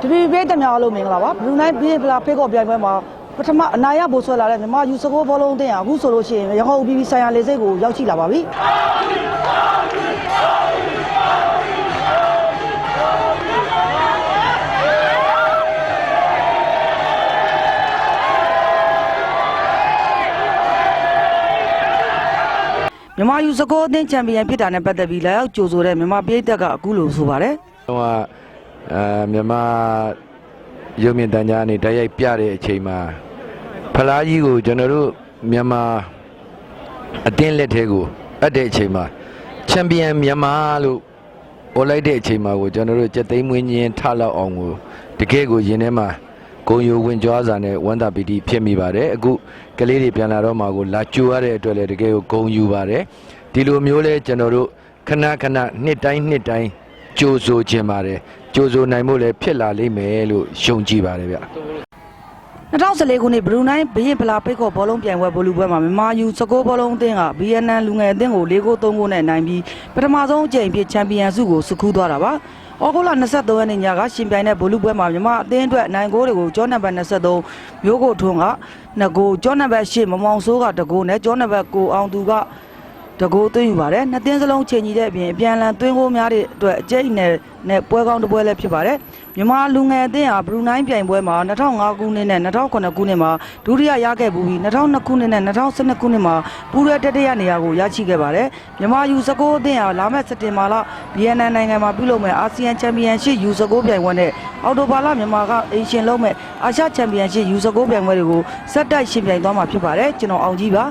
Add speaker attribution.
Speaker 1: တပီပေးတများလို့မင်္ဂလာပါဘလူးနိုင်းဘေးဖလာဖေးကော့ပြိုင်ပွဲမှာပထမအနာရဘိုးဆွဲလာတဲ့မြန်မာယူစကိုဘောလုံးအသင်းဟာအခုဆိုလို့ရှိရင်ရဟောဘီဘီဆိုင်ရာလေစိတ်ကိုရောက်ရှိလာပါပြီ မြန်မာယူစကိုအသင်းချန်ပီယံဖြစ်တာနဲ့ပတ်သက်ပြီးလာရောက်ကြိုဆိုတဲ့မြန်မာပြည်သက်ကအခုလိုဆိုပါတယ်
Speaker 2: တော့အဲမြန်မာရုပ်မြင်တန်ကြားအနေတိုက်ရိုက်ပြတဲ့အချိန်မှာဖလားကြီးကိုကျွန်တော်တို့မြန်မာအတင်းလက်ထဲကိုအပ်တဲ့အချိန်မှာချန်ပီယံမြန်မာလို့ပေါ်လိုက်တဲ့အချိန်မှာကိုကျွန်တော်တို့ကြက်သိမ်းမွေးညင်းထလောက်အောင်ကိုတကယ်ကိုရင်ထဲမှာ ဂုံယိုဝင်ကြွားစာနဲ့ဝန္တာပီတီဖြစ်မိပါတယ်အခုကလေးတွေပြန်လာတော့မှကိုလာကြိုရတဲ့အတွက်လည်းတကယ်ကိုဂုံယူပါတယ်ဒီလိုမျိုးလဲကျွန်တော်တို့ခဏခဏနှစ်တိုင်းနှစ်တိုင်းကြိုးဆိုခြင်းပါတယ်ကြိုးဆိုနိုင်မှုလည်းဖြစ်လာလိမ့်မယ်လို့ယုံကြည်ပါတယ်ဗျ
Speaker 1: 2014ခုနှစ်ဘရူနိုင်းဘရင်ဖလာပိတ်ခေါ်ဘောလုံးပြိုင်ပွဲဘောလူပွဲမှာမြန်မာယူစကိုဘောလုံးအသင်းက BNN လူငယ်အသင်းကို၄ဂိုး3ဂိုးနဲ့နိုင်ပြီးပထမဆုံးအကြိမ်ဖြစ်ချန်ပီယံဆုကိုစကူးသွားတာပါ။ ဩဂုတ်လ23ရက်နေ့ညကရှင်ပြိုင်တဲ့ဘောလူပွဲမှာမြန်မာအသင်းအတွက်နိုင်ဂိုးတွေကိုကျောနံပါတ်23မျိုးကိုထွန်းက2ဂိုးကျောနံပါတ်8မမောင်ဆိုးက2ဂိုးနဲ့ကျောနံပါတ်9အောင်သူက တကိုးသွင်းယူပါတယ်နှစ်သင်းစလုံးချိန်ကြီးတဲ့အပြင်အပြန်အလှန်သွင်းဂိုးများတဲ့အတွက်အကျိတ်နဲ့နဲ့ပွဲကောင်းတစ်ပွဲလည်းဖြစ်ပါတယ်မြန်မာလူငယ်အသင်းဟာဘရူနိုင်းပြိုင်ပွဲမှာ2005ခုနှစ်နဲ့2009ခုနှစ်မှာဒုတိယရခဲ့ပူပြီး2002ခုနှစ်နဲ့2012ခုနှစ်မှာပူးရဲတတိယနေရာကိုရရှိခဲ့ပါတယ်မြန်မာယူစကိုအသင်းဟာလာမယ့်စက်တင်ဘာလ BNN နိုင်ငံမှာပြုလုပ်မယ့်အာဆီယံချန်ပီယံရှစ်ယူစကိုပြိုင်ပွဲနဲ့အော်တိုဘာလမြန်မာကအေရှင်လုံးမဲ့အာရှချန်ပီယံရှစ်ယူစကိုပြိုင်ပွဲတွေကိုစက်တိုက်ရှင်ပြိုင်သွားမှာဖြစ်ပါတယ်ကျွန်တော်အောင်ကြီးပါ